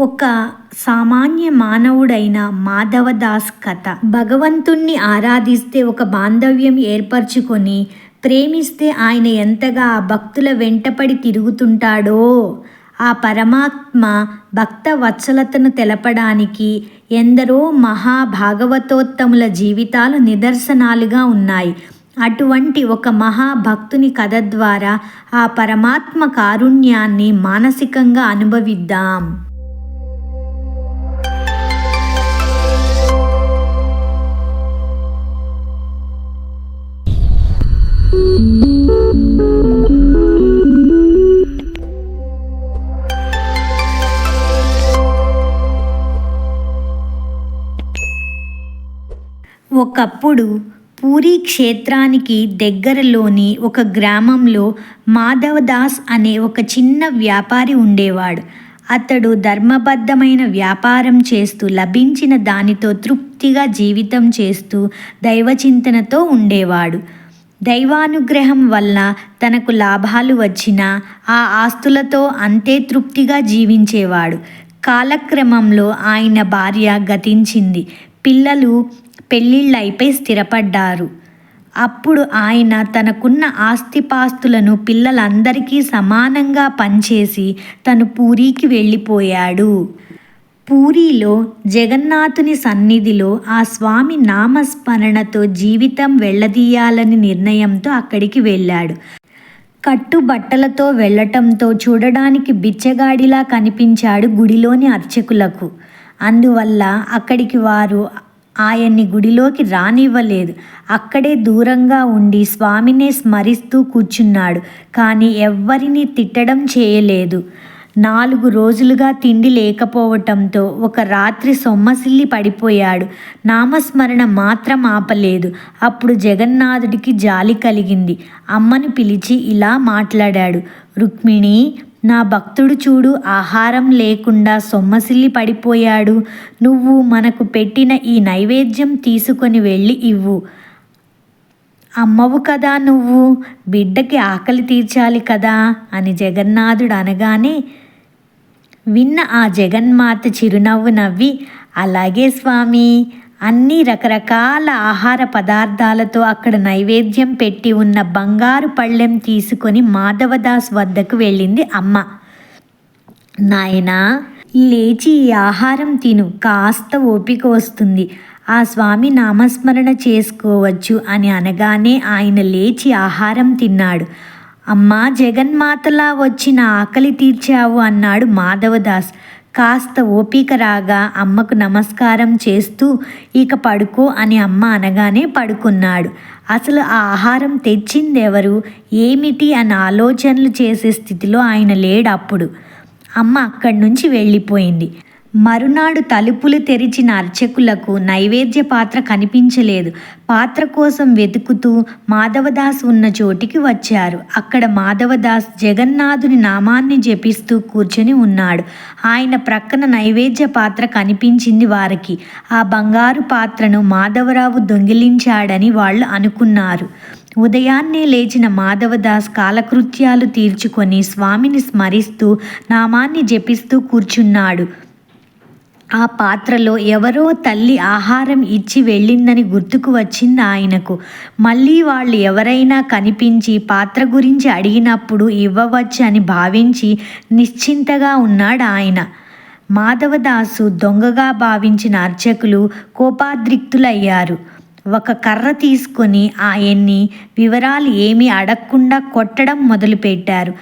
ఒక సామాన్య మానవుడైన మాధవదాస్ కథ. భగవంతుణ్ణి ఆరాధిస్తే ఒక బాంధవ్యం ఏర్పరచుకొని ప్రేమిస్తే ఆయన ఎంతగా ఆ భక్తుల వెంటపడి తిరుగుతుంటాడో ఆ పరమాత్మ భక్త వత్సలతను తెలపడానికి ఎందరో మహాభాగవతోత్తముల జీవితాలు నిదర్శనాలుగా ఉన్నాయి. అటువంటి ఒక మహాభక్తుని కథ ద్వారా ఆ పరమాత్మ కారుణ్యాన్ని మానసికంగా అనుభవిద్దాం. ఒకప్పుడు పూరీ క్షేత్రానికి దగ్గరలోని ఒక గ్రామంలో మాధవదాస్ అనే ఒక చిన్న వ్యాపారి ఉండేవాడు. అతడు ధర్మబద్ధమైన వ్యాపారం చేస్తూ లభించిన దానితో తృప్తిగా జీవితం చేస్తూ దైవచింతనతో ఉండేవాడు. దైవానుగ్రహం వల్ల తనకు లాభాలు వచ్చినా ఆ ఆస్తులతో అంతే తృప్తిగా జీవించేవాడు. కాలక్రమంలో ఆయన భార్య గతించింది. పిల్లలు పెళ్ళిళ్ళైపై స్థిరపడ్డారు. అప్పుడు ఆయన తనకున్న ఆస్తిపాస్తులను పిల్లలందరికీ సమానంగా పంచేసి తను పూరీకి వెళ్ళిపోయాడు. పూరీలో జగన్నాథుని సన్నిధిలో ఆ స్వామి నామస్మరణతో జీవితం వెళ్ళదీయాలని నిర్ణయంతో అక్కడికి వెళ్ళాడు. కట్టుబట్టలతో వెళ్ళటంతో చూడడానికి బిచ్చగాడిలా కనిపించాడు గుడిలోని అర్చకులకు. అందువల్ల అక్కడికి వారు ఆయన్ని గుడిలోకి రానివ్వలేదు. అక్కడే దూరంగా ఉండి స్వామినే స్మరిస్తూ కూర్చున్నాడు. కానీ ఎవ్వరినీ తిట్టడం చేయలేదు. నాలుగు రోజులుగా తిండి లేకపోవటంతో ఒక రాత్రి సొమ్మసిల్లి పడిపోయాడు. నామస్మరణ మాత్రం ఆపలేదు. అప్పుడు జగన్నాథుడికి జాలి కలిగింది. అమ్మను పిలిచి ఇలా మాట్లాడాడు. రుక్మిణి నా భక్తుడు చూడు ఆహారం లేకుండా సొమ్మసిల్లి పడిపోయాడు. నువ్వు మనకు పెట్టిన ఈ నైవేద్యం తీసుకొని వెళ్ళి ఇవ్వు. అమ్మవు కదా నువ్వు బిడ్డకి ఆకలి తీర్చాలి కదా అని జగన్నాథుడు అనగానే విన్న ఆ జగన్మాత చిరునవ్వు నవ్వి అలాగే స్వామి అన్ని రకరకాల ఆహార పదార్థాలతో అక్కడ నైవేద్యం పెట్టి ఉన్న బంగారు పళ్ళెం తీసుకొని మాధవదాస్ వద్దకు వెళ్ళింది అమ్మ. నాయనా లేచి ఈ ఆహారం తిను. కాస్త ఓపిక వస్తుంది. ఆ స్వామి నామస్మరణ చేసుకోవచ్చు అని అనగానే ఆయన లేచి ఆహారం తిన్నాడు. అమ్మా జగన్మాతలా వచ్చిన ఆకలి తీర్చావు అన్నాడు మాధవదాస్. కాస్త ఓపిక రాగా అమ్మకు నమస్కారం చేస్తూ ఇక పడుకో అని అమ్మ అనగానే పడుకున్నాడు. అసలు ఆ ఆహారం తెచ్చిందెవరు? ఏమిటి అని ఆలోచనలు చేసే స్థితిలో ఆయన లేడు అప్పుడు అమ్మ అక్కడి నుంచి వెళ్ళిపోయింది. మరునాడు తలుపులు తెరిచిన అర్చకులకు నైవేద్య పాత్ర కనిపించలేదు. పాత్ర కోసం వెతుకుతూ మాధవదాస్ ఉన్న చోటికి వచ్చారు. అక్కడ మాధవదాస్ జగన్నాథుని నామాన్ని జపిస్తూ కూర్చొని ఉన్నాడు. ఆయన ప్రక్కన నైవేద్య పాత్ర కనిపించింది వారికి. ఆ బంగారు పాత్రను మాధవరావు దొంగిలించాడని వాళ్ళు అనుకున్నారు. ఉదయాన్నే లేచిన మాధవదాస్ కాలకృత్యాలు తీర్చుకొని స్వామిని స్మరిస్తూ నామాన్ని జపిస్తూ కూర్చున్నాడు. ఆ పాత్రలో ఎవరో తల్లి ఆహారం ఇచ్చి వెళ్ళిందని గుర్తుకు వచ్చింది ఆయనకు. మళ్ళీ వాళ్ళు ఎవరైనా కనిపించి పాత్ర గురించి అడిగినప్పుడు ఇవ్వవచ్చు అని భావించి నిశ్చింతగా ఉన్నాడు ఆయన. మాధవదాసు దొంగగా భావించిన అర్చకులు కోపాద్రిక్తులయ్యారు. ఒక కర్ర తీసుకొని ఆయన్ని వివరాలు ఏమీ అడగకుండా కొట్టడం మొదలుపెట్టారు.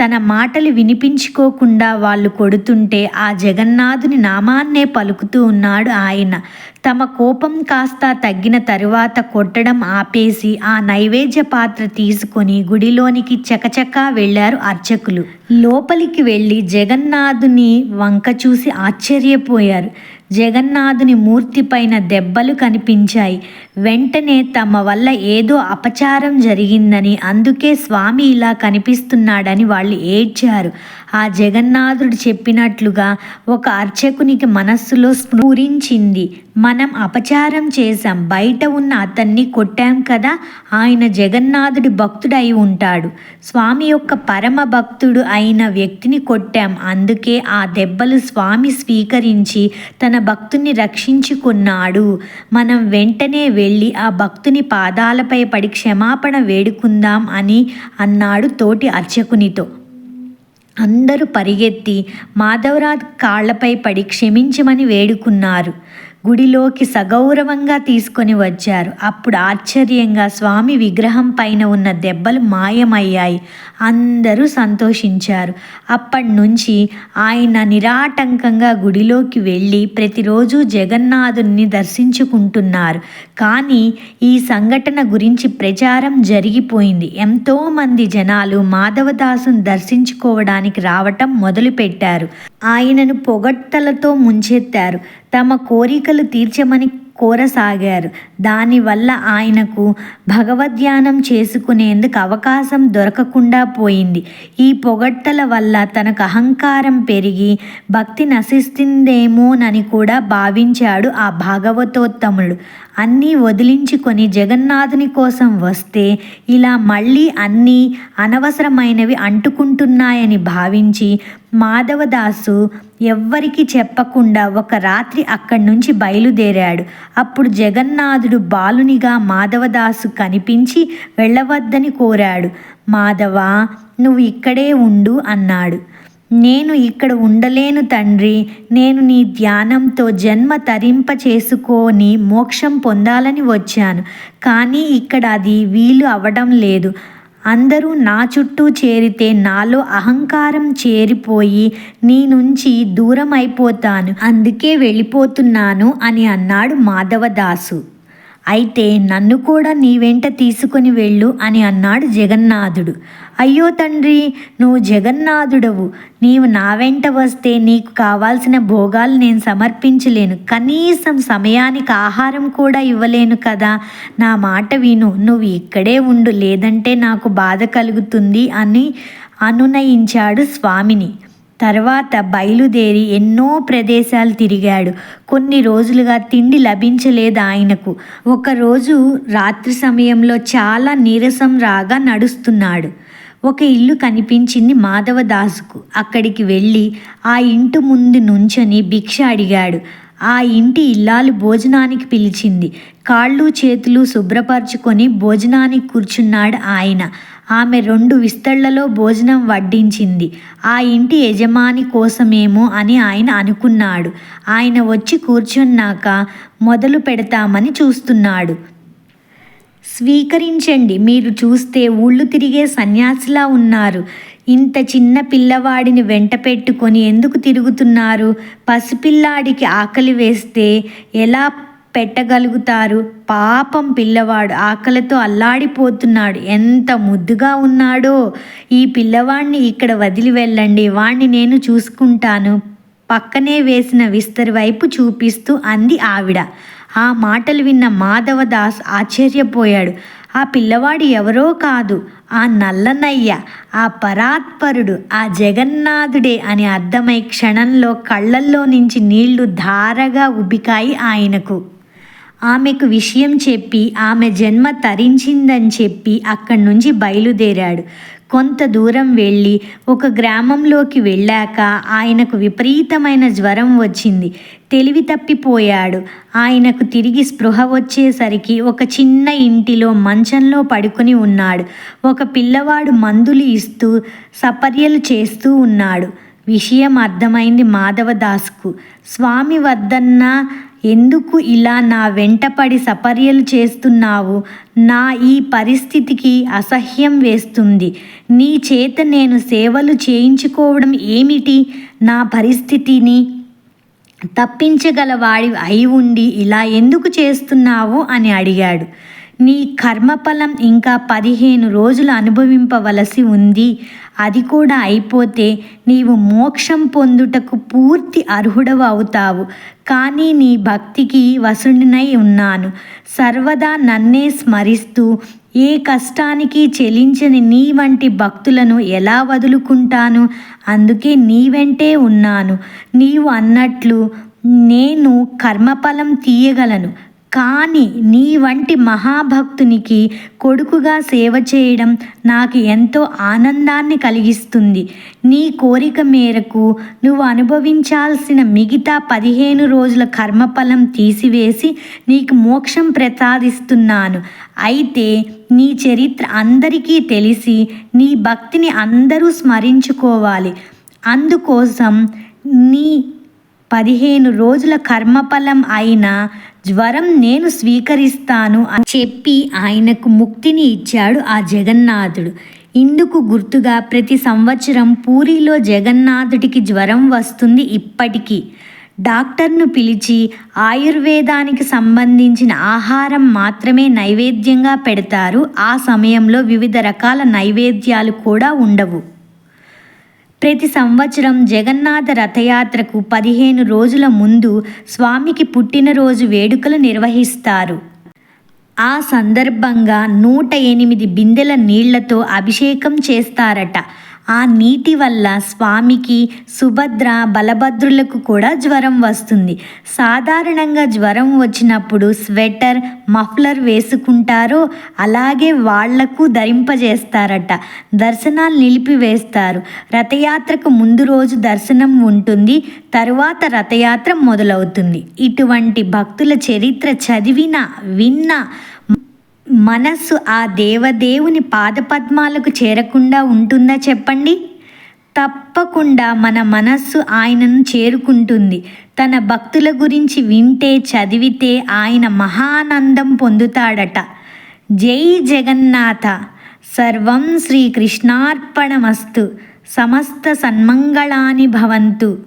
తన మాటలు వినిపించుకోకుండా వాళ్ళు కొడుతుంటే ఆ జగన్నాథుని నామాన్నే పలుకుతూ ఉన్నాడు ఆయన. తమ కోపం కాస్త తగ్గిన తరువాత కొట్టడం ఆపేసి ఆ నైవేద్య పాత్ర తీసుకొని గుడిలోనికి చకచకా వెళ్ళారు అర్చకులు. లోపలికి వెళ్ళి జగన్నాథుని వంక చూసి ఆశ్చర్యపోయారు. జగన్నాథుని మూర్తిపైన దెబ్బలు కనిపించాయి. వెంటనే తమ వల్ల ఏదో అపచారం జరిగిందని అందుకే స్వామి ఇలా కనిపిస్తున్నాడని వాళ్ళు ఏడ్చారు. ఆ జగన్నాథుడు చెప్పినట్లుగా ఒక అర్చకునికి మనస్సులో స్ఫురించింది. మనం అపచారం చేశాం. బయట ఉన్న అతన్ని కొట్టాం కదా. ఆయన జగన్నాథుడి భక్తుడై ఉంటాడు. స్వామి యొక్క పరమ భక్తుడు అయిన వ్యక్తిని కొట్టాం. అందుకే ఆ దెబ్బలు స్వామి స్వీకరించి తన భక్తుని రక్షించుకున్నాడు. మనం వెంటనే వెళ్ళి ఆ భక్తుని పాదాలపై పడి క్షమాపణ వేడుకుందాం అని అన్నాడు తోటి అర్చకునితో. అందరూ పరిగెత్తి మాధవరాజ్ కాళ్ళపై పడి క్షమించమని వేడుకున్నారు. గుడిలోకి సగౌరవంగా తీసుకొని వచ్చారు. అప్పుడు ఆశ్చర్యంగా స్వామి విగ్రహం పైన ఉన్న దెబ్బలు మాయమయ్యాయి. అందరూ సంతోషించారు. అప్పటి నుంచి ఆయన నిరాటంకంగా గుడిలోకి వెళ్ళి ప్రతిరోజు జగన్నాథుని దర్శించుకుంటున్నారు. కానీ ఈ సంఘటన గురించి ప్రచారం జరిగిపోయింది. ఎంతోమంది జనాలు మాధవదాసును దర్శించుకోవడానికి రావటం మొదలుపెట్టారు. ఆయనను పొగడ్తలతో ముంచెత్తారు. తమ కోరికలు తీర్చమని కోరసాగారు. దానివల్ల ఆయనకు భగవద్ధ్యానం చేసుకునేందుకు అవకాశం దొరకకుండా పోయింది. ఈ పొగట్టల వల్ల తనకు అహంకారం పెరిగి భక్తి నశిస్తుందేమోనని కూడా భావించాడు ఆ భాగవతోత్తముడు. అన్నీ వదిలించుకొని జగన్నాథుని కోసం వస్తే ఇలా మళ్ళీ అన్నీ అనవసరమైనవి అంటుకుంటున్నాయని భావించి మాధవదాసు ఎవ్వరికి చెప్పకుండా ఒక రాత్రి అక్కడి నుంచి బయలుదేరాడు. అప్పుడు జగన్నాథుడు బాలునిగా మాధవదాసు కనిపించి వెళ్ళవద్దని కోరాడు. మాధవ నువ్వు ఇక్కడే ఉండు అన్నాడు. నేను ఇక్కడ ఉండలేను తండ్రి. నేను నీ ధ్యానంతో జన్మ తరింప చేసుకొని మోక్షం పొందాలని వచ్చాను. కానీ ఇక్కడ అది వీలు అవడం లేదు. అందరూ నా చుట్టూ చేరితే నాలో అహంకారం చేరిపోయి నీ నుంచి దూరం అయిపోతాను అందుకే వెళ్ళిపోతున్నాను అని అన్నాడు మాధవదాసు. అయితే నన్ను కూడా నీ వెంట తీసుకొని వెళ్ళు అని అన్నాడు జగన్నాథుడు. అయ్యో తండ్రి నువ్వు జగన్నాథుడవు. నీవు నా వెంట వస్తే నీకు కావాల్సిన భోగాలు నేను సమర్పించలేను. కనీసం సమయానికి ఆహారం కూడా ఇవ్వలేను కదా. నా మాట విను నువ్వు ఇక్కడే ఉండు లేదంటే నాకు బాధ కలుగుతుంది అని అనునయించాడు స్వామిని. తర్వాత బయలుదేరి ఎన్నో ప్రదేశాలు తిరిగాడు. కొన్ని రోజులుగా తిండి లభించలేదు ఆయనకు. ఒకరోజు రాత్రి సమయంలో చాలా నీరసం రాగా నడుస్తున్నాడు. ఒక ఇల్లు కనిపించింది మాధవదాసుకు. అక్కడికి వెళ్ళి ఆ ఇంటి ముందు నుంచొని భిక్ష అడిగాడు. ఆ ఇంటి ఇల్లాలు భోజనానికి పిలిచింది. కాళ్ళు చేతులు శుభ్రపరచుకొని భోజనానికి కూర్చున్నాడు ఆయన. ఆమె రెండు విస్తళ్ళలో భోజనం వడ్డించింది. ఆ ఇంటి యజమాని కోసమేమో అని ఆయన అనుకున్నాడు. ఆయన వచ్చి కూర్చున్నాక మొదలు పెడతామని చూస్తున్నాడు. స్వీకరించండి మీరు చూస్తే ఊళ్ళు తిరిగే సన్యాసిలా ఉన్నారు. ఇంత చిన్న పిల్లవాడిని వెంట పెట్టుకొని ఎందుకు తిరుగుతున్నారు? పసిపిల్లాడికి ఆకలి వేస్తే ఎలా పెట్టగలుగుతారు. పాపం పిల్లవాడు ఆకలితో అల్లాడిపోతున్నాడు. ఎంత ముద్దుగా ఉన్నాడో. ఈ పిల్లవాడిని ఇక్కడ వదిలి వెళ్ళండి. వాణ్ణి నేను చూసుకుంటాను. పక్కనే వేసిన విస్తరి వైపు చూపిస్తూ అంది ఆవిడ. ఆ మాటలు విన్న మాధవదాస్ ఆశ్చర్యపోయాడు. ఆ పిల్లవాడు ఎవరో కాదు. ఆ నల్లనయ్య ఆ పరాత్పరుడు ఆ జగన్నాథుడే అని అర్థమై క్షణంలో కళ్ళల్లో నుంచి నీళ్ళు ధారగా ఉబికాయి ఆయనకు. ఆమెకు విషయం చెప్పి ఆమె జన్మ తరించిందని చెప్పి అక్కడి నుంచి బయలుదేరాడు. కొంత దూరం వెళ్ళి ఒక గ్రామంలోకి వెళ్ళాక ఆయనకు విపరీతమైన జ్వరం వచ్చింది. తెలివి తప్పిపోయాడు. ఆయనకు తిరిగి స్పృహ వచ్చేసరికి ఒక చిన్న ఇంటిలో మంచంలో పడుకొని ఉన్నాడు. ఒక పిల్లవాడు మందులు ఇస్తూ సపర్యలు చేస్తూ ఉన్నాడు. విషయం అర్థమైంది మాధవదాస్కు. స్వామి వద్దన్నా ఎందుకు ఇలా నా వెంటపడి సపర్యలు చేస్తున్నావు? నా ఈ పరిస్థితికి అసహ్యం వేస్తుంది. నీ చేత నేను సేవలు చేయించుకోవడం ఏమిటి? నా పరిస్థితిని తప్పించగలవాడి అయి ఉండి ఇలా ఎందుకు చేస్తున్నావు? అని అడిగాడు. నీ కర్మఫలం ఇంకా పదిహేను రోజులు అనుభవింపవలసి ఉంది. అది కూడా అయిపోతే నీవు మోక్షం పొందుటకు పూర్తి అర్హుడవు అవుతావు కానీ నీ భక్తికి వసుడినై ఉన్నాను. సర్వదా నన్నే స్మరిస్తూ ఏ కష్టానికి చెలించని నీ వంటి భక్తులను ఎలా వదులుకుంటాను? అందుకే నీ వెంటే ఉన్నాను. నీవు అన్నట్లు నేను కర్మఫలం తీయగలను. కానీ నీ వంటి మహాభక్తునికి కొడుకుగా సేవ చేయడం నాకు ఎంతో ఆనందాన్ని కలిగిస్తుంది. నీ కోరిక మేరకు నువ్వు అనుభవించాల్సిన మిగతా పదిహేను రోజుల కర్మఫలం తీసివేసి నీకు మోక్షం ప్రసాదిస్తున్నాను. అయితే నీ చరిత్ర అందరికీ తెలిసి నీ భక్తిని అందరూ స్మరించుకోవాలి. అందుకోసం నీ పదిహేను రోజుల కర్మఫలం అయిన జ్వరం నేను స్వీకరిస్తాను అని చెప్పి ఆయనకు ముక్తిని ఇచ్చాడు ఆ జగన్నాథుడు. ఇందుకు గుర్తుగా ప్రతి సంవత్సరం పూరిలో జగన్నాథుడికి జ్వరం వస్తుంది ఇప్పటికీ. డాక్టర్ను పిలిచి ఆయుర్వేదానికి సంబంధించిన ఆహారం మాత్రమే నైవేద్యంగా పెడతారు. ఆ సమయంలో వివిధ రకాల నైవేద్యాలు కూడా ఉండవు. ప్రతి సంవత్సరం జగన్నాథ రథయాత్రకు పదిహేను రోజుల ముందు స్వామికి పుట్టినరోజు వేడుకలు నిర్వహిస్తారు. ఆ సందర్భంగా నూట ఎనిమిది బిందెల నీళ్ళతో అభిషేకం చేస్తారట. ఆ నీటి వల్ల స్వామికి సుభద్ర బలభద్రులకు కూడా జ్వరం వస్తుంది. సాధారణంగా జ్వరం వచ్చినప్పుడు స్వెటర్ మఫ్లర్ వేసుకుంటారో అలాగే వాళ్ళకు ధరింపజేస్తారట. దర్శనాలు నిలిపివేస్తారు. రథయాత్రకు ముందు రోజు దర్శనం ఉంటుంది. తరువాత రథయాత్ర మొదలవుతుంది. ఇటువంటి భక్తుల చరిత్ర చదివిన విన్న మనస్సు ఆ దేవదేవుని పాదపద్మాలకు చేరకుండా ఉంటుందా చెప్పండి? తప్పకుండా మన మనస్సు ఆయనను చేరుకుంటుంది. తన భక్తుల గురించి వింటే చదివితే ఆయన మహానందం పొందుతాడట. జై జగన్నాథ. సర్వం శ్రీకృష్ణార్పణమస్తు సమస్త సన్మంగళాని భవంతు.